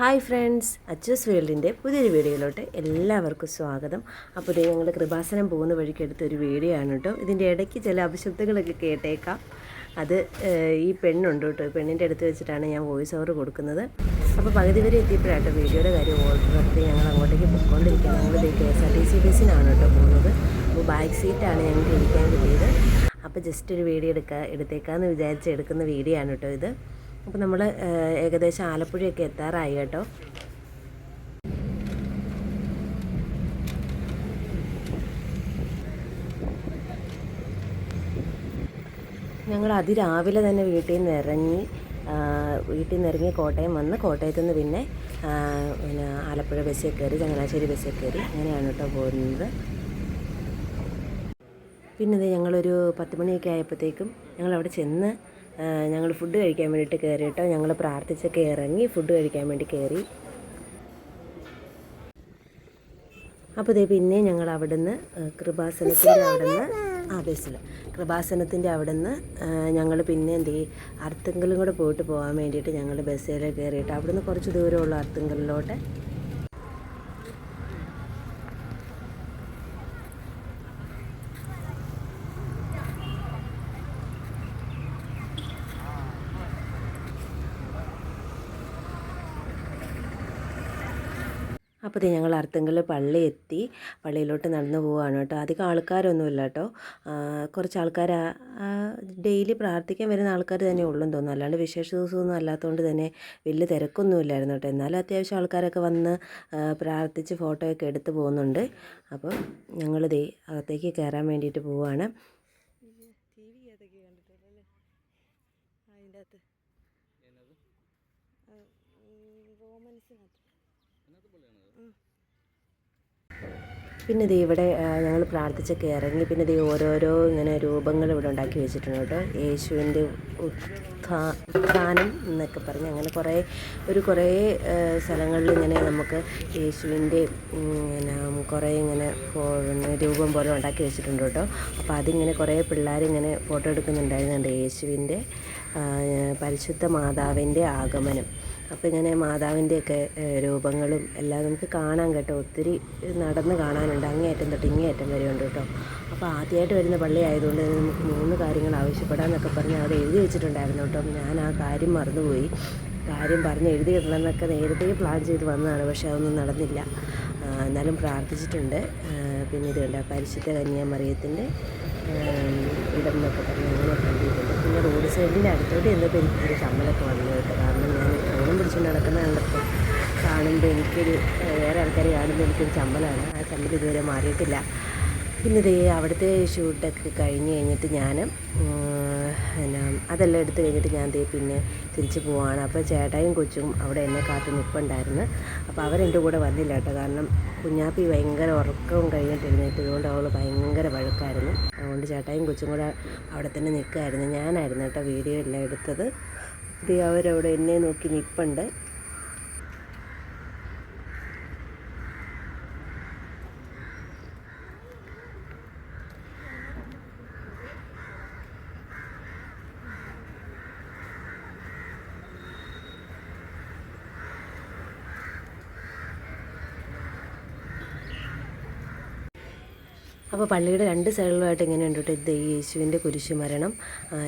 Hi friends Achus വേൾഡിന്റെ പുതിയൊരു വീഡിയോയിലോട്ട് എല്ലാവർക്കും സ്വാഗതം. അപ്പോൾ ഇത് ഞങ്ങൾ കൃപാസനം പോകുന്ന വഴിക്ക് എടുത്തൊരു വീഡിയോ ആണ് കേട്ടോ. ഇതിന്റെ ഇടയ്ക്ക് ചില അപശബ്ദങ്ങളൊക്കെ കേട്ടേക്കാം. അത് ഈ പെണ്ണുണ്ട് കേട്ടോ. പെണ്ണിന്റെ അടുത്ത് വെച്ചിട്ടാണ് ഞാൻ വോയിസ് ഓവർ കൊടുക്കുന്നത്. അപ്പോൾ പകുതി വരെ എത്തിയപ്പോഴാട്ടോ വീഡിയോയുടെ കാര്യം ഓർഡർ ഞങ്ങൾ അങ്ങോട്ടേക്ക് പൊയ്ക്കൊണ്ടിരിക്കുകയാണ് ഞങ്ങൾ K S R T C ബസ്സിനാണ് കേട്ടോ പോകുന്നത്. അപ്പോൾ ബാക്ക് സീറ്റാണ് ഞങ്ങൾക്ക് ഇരിക്കാൻ കിട്ടിയത്. അപ്പോൾ ജസ്റ്റ് ഒരു വീഡിയോ എടുക്കുക എടുത്തേക്കാമെന്ന് വിചാരിച്ച് എടുക്കുന്ന വീഡിയോ ആണ് കേട്ടോ ഇത്. അപ്പോൾ നമ്മൾ ഏകദേശം ആലപ്പുഴയൊക്കെ എത്താറായി കേട്ടോ. ഞങ്ങൾ അതിരാവിലെ തന്നെ വീട്ടിൽ നിന്ന് ഇറങ്ങി വീട്ടിൽ നിന്ന് ഇറങ്ങി കോട്ടയം വന്ന് കോട്ടയത്ത് നിന്ന് പിന്നെ പിന്നെ ആലപ്പുഴ ബസ്സിൽ കയറി ചങ്ങനാശ്ശേരി ബസ്സിൽ കയറി അങ്ങനെയാണ് കേട്ടോ പോകുന്നത്. പിന്നെ ഞങ്ങളൊരു പത്ത് മണിയൊക്കെ ആയപ്പോഴത്തേക്കും ഞങ്ങളവിടെ ചെന്ന് ഞങ്ങൾ ഫുഡ് കഴിക്കാൻ വേണ്ടിയിട്ട് കയറി കേട്ടോ. ഞങ്ങൾ പ്രാർത്ഥിച്ചൊക്കെ ഇറങ്ങി ഫുഡ് കഴിക്കാൻ വേണ്ടി കയറി അപ്പോൾ ഇതേ പിന്നെ ഞങ്ങൾ അവിടുന്ന് കൃപാസനത്തിന്റെ അവിടുന്ന് ആ ബസ്സിൽ കൃപാസനത്തിന്റെ അവിടുന്ന് ഞങ്ങൾ പിന്നെ എന്ത് ചെയ്യും അർത്തുങ്കലും കൂടെ പോയിട്ട് പോകാൻ വേണ്ടിയിട്ട് ഞങ്ങൾ ബസ്സിൽ കയറിയിട്ട് അവിടുന്ന് കുറച്ച് ദൂരമുള്ള അർത്തുങ്കലിലോട്ട്. അപ്പോൾ ഞങ്ങൾ അർത്തുങ്കൽ പള്ളി എത്തി പള്ളിയിലോട്ട് നടന്നു പോവുകയാണ് കേട്ടോ. അധികം ആൾക്കാരൊന്നുമില്ല കേട്ടോ ആ, കുറച്ച് ആൾക്കാർ ഡെയിലി പ്രാർത്ഥിക്കാൻ വരുന്ന ആൾക്കാർ തന്നെ ഉള്ളെന്ന് തോന്നുന്നു. അല്ലാണ്ട് വിശേഷ ദിവസമൊന്നും അല്ലാത്തതുകൊണ്ട് തന്നെ വലിയ തിരക്കൊന്നുമില്ലായിരുന്നു കേട്ടോ. എന്നാലും അത്യാവശ്യം ആൾക്കാരൊക്കെ വന്ന് പ്രാർത്ഥിച്ച് ഫോട്ടോയൊക്കെ എടുത്ത് പോകുന്നുണ്ട്. ഞങ്ങൾ ദേ അകത്തേക്ക് കയറാൻ വേണ്ടിയിട്ട് പോവുകയാണ് പിന്നെ ദേ ഇവിടെ ഞങ്ങൾ പ്രാർത്ഥിച്ചൊക്കെ ഇറങ്ങി. പിന്നെ ദേ ഓരോരോ ഇങ്ങനെ രൂപങ്ങൾ ഇവിടെ ഉണ്ടാക്കി വെച്ചിട്ടുണ്ട് കേട്ടോ. യേശുവിന്റെ ഉത്ഥാനം എന്നൊക്കെ പറഞ്ഞ് അങ്ങനെ കുറേ ഒരു കുറേ സ്ഥലങ്ങളിൽ ഇങ്ങനെ നമുക്ക് യേശുവിന്റെ പിന്നെ കുറേ ഇങ്ങനെ രൂപം പോലെ ഉണ്ടാക്കി വെച്ചിട്ടുണ്ട് കേട്ടോ. അപ്പോൾ അതിങ്ങനെ കുറേ പിള്ളേർ ഇങ്ങനെ ഫോട്ടോ എടുക്കുന്നുണ്ടായിരുന്നുണ്ട് യേശുവിന്റെ പരിശുദ്ധ മാതാവിന്റെ ആഗമനം. അപ്പോൾ ഇങ്ങനെ മാതാവിന്റെയൊക്കെ രൂപങ്ങളും എല്ലാം നമുക്ക് കാണാൻ കേട്ടോ. ഒത്തിരി നടന്ന് കാണാനുണ്ട്. അങ്ങേയറ്റം തൊട്ട് ഇങ്ങേയറ്റം വരെയുണ്ട് കേട്ടോ. അപ്പോൾ ആദ്യമായിട്ട് വരുന്ന പള്ളി ആയതുകൊണ്ട് തന്നെ നമുക്ക് മൂന്ന് കാര്യങ്ങൾ ആവശ്യപ്പെടാമെന്നൊക്കെ പറഞ്ഞ് അവിടെ എഴുതി വെച്ചിട്ടുണ്ടായിരുന്നു കേട്ടോ. ഞാൻ ആ കാര്യം മറന്നുപോയി. കാര്യം പറഞ്ഞ് എഴുതിയിടണമെന്നൊക്കെ നേരത്തെ പ്ലാൻ ചെയ്ത് വന്നതാണ്. പക്ഷേ അതൊന്നും നടന്നില്ല. എന്നാലും പ്രാർത്ഥിച്ചിട്ടുണ്ട്. പിന്നെ ഇത് കണ്ട? പരിശുദ്ധ കന്യാമറിയത്തിന്റെ ഇടം എന്നൊക്കെ പറഞ്ഞ് അങ്ങനെ കണ്ടിട്ടുണ്ട് പിന്നെ റോഡ് സൈഡിന്റെ അടുത്തോട്ട് എന്തോ എനിക്കൊരു ചമ്മലൊക്കെ വന്നു കേട്ടോ. കാരണം ഞാൻ ഫോണും പിടിച്ചുകൊണ്ട് നടക്കുന്ന കണ്ടപ്പോൾ കാണുമ്പോൾ എനിക്കൊരു വേറെ ആൾക്കാരെ കാണുമ്പോൾ എനിക്കൊരു ചമ്മലാണ്. ആ ചമ്മൽ ഇതുവരെ മാറിയിട്ടില്ല. പിന്നെ ദേ അവിടുത്തെ ഷൂട്ടൊക്കെ കഴിഞ്ഞ് കഴിഞ്ഞിട്ട് ഞാൻ എന്നാ അതെല്ലാം എടുത്തു കഴിഞ്ഞിട്ട് ഞാൻ ദേ പിന്നെ തിരിച്ച് പോവാണ്. അപ്പോൾ ചേട്ടായും കൊച്ചും അവിടെ എന്നെ കാത്തു നിൽപ്പുണ്ടായിരുന്നു അപ്പോൾ അവരെന്റെ കൂടെ വന്നില്ല കേട്ടോ. കാരണം കുഞ്ഞാപ്പി ഭയങ്കര ഉറക്കവും കഴിഞ്ഞിട്ട് എഴുന്നേറ്റതുകൊണ്ട് അവൾ ഭയങ്കര വഴക്കായിരുന്നു. അതുകൊണ്ട് ചേട്ടായും കൊച്ചും കൂടെ അവിടെ തന്നെ നിൽക്കുമായിരുന്നു ഞാനായിരുന്നു കേട്ടോ വീഡിയോ എല്ലാം എടുത്തത്. അവരവിടെ എന്നെ നോക്കി നിൽപ്പുണ്ട് അപ്പോൾ പള്ളിയുടെ രണ്ട് സൈഡിലുമായിട്ട് ഇങ്ങനെ ഉണ്ട് കേട്ടോ. ഇത് യേശുവിന്റെ കുരിശു മരണം.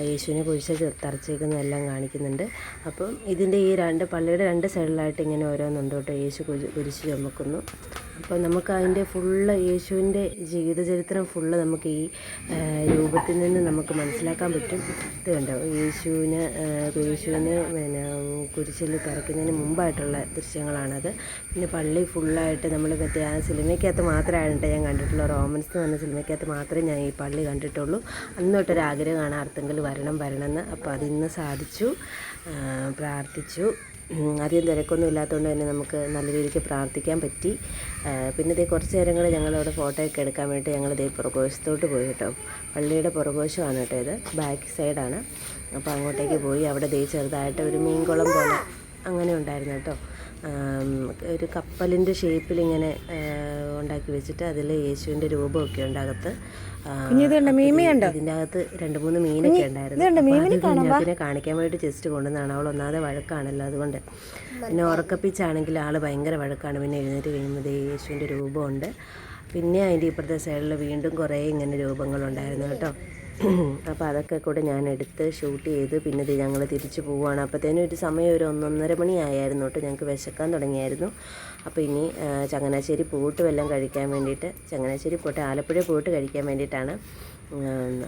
യേശുവിനെ കുരിശ് തറച്ചേക്കുന്നതെല്ലാം കാണിക്കുന്നുണ്ട്. അപ്പം ഇതിന്റെ ഈ രണ്ട് പള്ളിയുടെ രണ്ട് സൈഡിലായിട്ട് ഇങ്ങനെ ഓരോന്നുണ്ട് കേട്ടോ. യേശു കുരി കുരിശ് ചുമക്കുന്നു. അപ്പോൾ നമുക്ക് അതിന്റെ ഫുള്ള് യേശുവിന്റെ ജീവിതചരിത്രം ഫുള്ള് നമുക്ക് ഈ രൂപത്തിൽ നിന്ന് നമുക്ക് മനസ്സിലാക്കാൻ പറ്റും. ഇത് കണ്ടോ? യേശുവിന് യേശുവിന് പിന്നെ കുരിശിൽ കറക്കുന്നതിന് മുമ്പായിട്ടുള്ള ദൃശ്യങ്ങളാണത്. പിന്നെ പള്ളി ഫുള്ളായിട്ട് നമ്മൾ മറ്റേ ആ സിനിമയ്ക്കകത്ത് മാത്രമാണ് കേട്ടോ ഞാൻ കണ്ടിട്ടുള്ള റോമൻസ് എന്ന് പറഞ്ഞ സിനിമയ്ക്കകത്ത് മാത്രമേ ഞാൻ ഈ പള്ളി കണ്ടിട്ടുള്ളൂ. അന്ന് തൊട്ടൊരു ആഗ്രഹമാണ് അർത്തുങ്കൽ വരണം വരണം എന്ന് അപ്പോൾ അതിന്ന് സാധിച്ചു പ്രാർത്ഥിച്ചു. അധികം തിരക്കൊന്നും ഇല്ലാത്തതുകൊണ്ട് തന്നെ നമുക്ക് നല്ല രീതിക്ക് പ്രാർത്ഥിക്കാൻ പറ്റി. പിന്നെ ഇതേ കുറച്ച് നേരങ്ങൾ ഞങ്ങളവിടെ ഫോട്ടോ ഒക്കെ എടുക്കാൻ വേണ്ടി ഞങ്ങൾ ഇതേ പുറകോശത്തോട്ട് പോയി കേട്ടോ. പള്ളിയുടെ പുറകോശമാണ് കേട്ടോ ഇത്. ബാക്ക് സൈഡാണ്. അപ്പോൾ അങ്ങോട്ടേക്ക് പോയി അവിടെ ദേ ചെറുതായിട്ട് ഒരു മീൻകുളം പോലെ അങ്ങനെ ഉണ്ടായിരുന്നു കേട്ടോ. ഒരു കപ്പലിന്റെ ഷേപ്പിൽ ഇങ്ങനെ ഉണ്ടാക്കി വെച്ചിട്ട് അതിൽ യേശുവിന്റെ രൂപമൊക്കെ ഉണ്ട് അകത്ത്. ഇതിന്റെ അകത്ത് രണ്ട് മൂന്ന് മീനൊക്കെ ഉണ്ടായിരുന്നു. കുഞ്ഞാത്തിനെ കാണിക്കാൻ വേണ്ടി ജസ്റ്റ് കൊണ്ടുവന്നാണ് അവൾ ഒന്നാമതെ വഴക്കാണല്ലോ അതുകൊണ്ട്. പിന്നെ ഉറക്കപ്പിച്ചാണെങ്കിൽ ആൾ ഭയങ്കര വഴക്കാണ്. പിന്നെ എഴുന്നേറ്റ് കഴിയുമ്പോൾ യേശുവിന്റെ രൂപമുണ്ട്. പിന്നെ അതിന്റെ ഇപ്പുറത്തെ സൈഡിൽ വീണ്ടും കുറേ ഇങ്ങനെ രൂപങ്ങളുണ്ടായിരുന്നു കേട്ടോ. അപ്പോൾ അതൊക്കെ കൂടെ ഞാൻ എടുത്ത് ഷൂട്ട് ചെയ്ത് പിന്നെ ഞങ്ങൾ തിരിച്ചു പോവുകയാണ് അപ്പോഴത്തേനും ഒരു സമയം ഒരു ഒന്നൊന്നര മണി ആയായിരുന്നു കേട്ടോ. ഞങ്ങൾക്ക് വിശക്കാൻ തുടങ്ങിയായിരുന്നു. അപ്പോൾ ഇനി ചങ്ങനാശ്ശേരി പോയിട്ട് വല്ലതും കഴിക്കാൻ വേണ്ടിയിട്ട് ചങ്ങനാശ്ശേരി പോയിട്ട് ആലപ്പുഴ പോയിട്ട് കഴിക്കാൻ വേണ്ടിയിട്ടാണ്.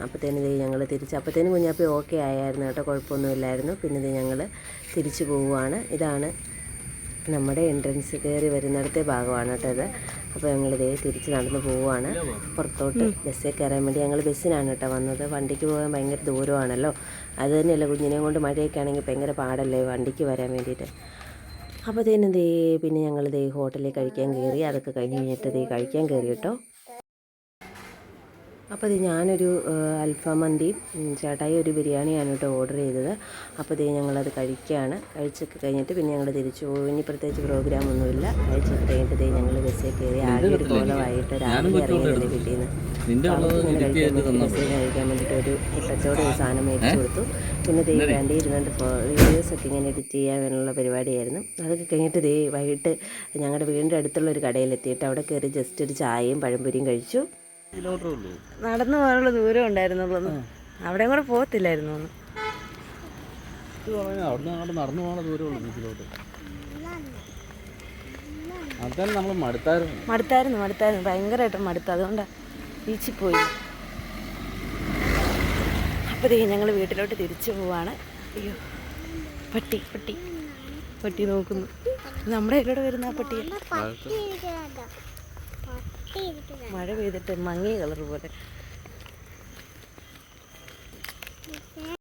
അപ്പോഴത്തേനും ഇത് ഞങ്ങൾ തിരിച്ച് അപ്പോഴത്തേനും കുഞ്ഞാപ്പി ഓക്കെ ആയായിരുന്നു കേട്ടോ. കുഴപ്പമൊന്നുമില്ലായിരുന്നു. പിന്നെ ഇത് ഞങ്ങൾ തിരിച്ചു പോവുകയാണ് ഇതാണ് നമ്മുടെ എൻട്രൻസ് കയറി വരുന്നിടത്തെ ഭാഗമാണ് കേട്ടോ ഇത്. അപ്പോൾ ഞങ്ങൾ ഇതേ തിരിച്ച് നടന്ന് പോവുകയാണ്. പുറത്തോട്ട് ബസ്സിൽ കയറാൻ വേണ്ടി ഞങ്ങൾ ബസ്സിനാണ് കേട്ടോ വന്നത്. വണ്ടിക്ക് പോകാൻ ഭയങ്കര ദൂരമാണല്ലോ. അത് തന്നെയല്ല കുഞ്ഞിനെ കൊണ്ട് മഴയൊക്കെ ആണെങ്കിൽ ഭയങ്കര പാടല്ലേ വണ്ടിക്ക് വരാൻ വേണ്ടിയിട്ട്. അപ്പോൾ തന്നെ ദേ പിന്നെ ഞങ്ങൾ ദേ ഹോട്ടലിൽ കഴിക്കാൻ കയറി. അതൊക്കെ കഴിഞ്ഞ് കഴിഞ്ഞിട്ട് ദേ കഴിക്കാൻ കയറി കേട്ടോ. അപ്പോൾ ഇത് ഞാനൊരു അൽഫാം മന്തിയും ചേട്ടായി ഒരു ബിരിയാണിയാണ് കേട്ടോ ഓർഡർ ചെയ്തത്. അപ്പോൾ ഇത് ഞങ്ങളത് കഴിക്കുകയാണ്. കഴിച്ചൊക്കെ കഴിഞ്ഞിട്ട് പിന്നെ ഞങ്ങൾ തിരിച്ചു പോകും ഇനി പ്രത്യേകിച്ച് പ്രോഗ്രാം ഒന്നുമില്ല. കഴിച്ചൊക്കെ കഴിഞ്ഞിട്ട് ദേ ഞങ്ങൾ ബസ്സിൽ കയറി ആകെ ഒരു കോലമായിട്ട് രാവിലെ ഇറങ്ങിയതല്ലേ ഇങ്ങനെ കഴിക്കാൻ വേണ്ടി ബസ്സിൽ കഴിക്കാൻ വേണ്ടിയിട്ട് ഒരു ഒരു സാധനം മേടിച്ചു കൊടുത്തു. പിന്നെ ദേ വേണ്ടി ഇരുന്നുകൊണ്ട് വീഡിയോസ് ഒക്കെ ഇങ്ങനെ എഡിറ്റ് ചെയ്യാനുള്ള പരിപാടിയായിരുന്നു. അതൊക്കെ കഴിഞ്ഞിട്ട് ദേ വൈകിട്ട് ഞങ്ങളുടെ വീടിന്റെ അടുത്തുള്ള ഒരു കടയിലെത്തിയിട്ട് അവിടെ കയറി ജസ്റ്റ് ഒരു ചായയും പഴംപൊരിയും കഴിച്ചു. നടന്നു പോകാനുള്ള ദൂരം ഉണ്ടായിരുന്നുള്ളൂ അവിടെയും കൂടെ പോകത്തില്ലായിരുന്നു നടന്നു പോകാനുള്ള നമ്മൾ മടുത്തായിരുന്നു. മടുത്തായിരുന്നു മടുത്തായിരുന്നു. ഭയങ്കരമായിട്ട് മടുത്തു. അതുകൊണ്ടാണ് ബീച്ചിൽ പോയി. അപ്പോൾ ഞങ്ങൾ വീട്ടിലോട്ട് തിരിച്ചു പോവാണ്. അയ്യോ പട്ടി പട്ടി. പട്ടി നോക്കുന്നു. നമ്മുടെ ഇതിലൂടെ വരുന്ന ആ പട്ടിയല്ല മഴ പെയ്തിട്ട് മങ്ങിയ കളർ പോലെ.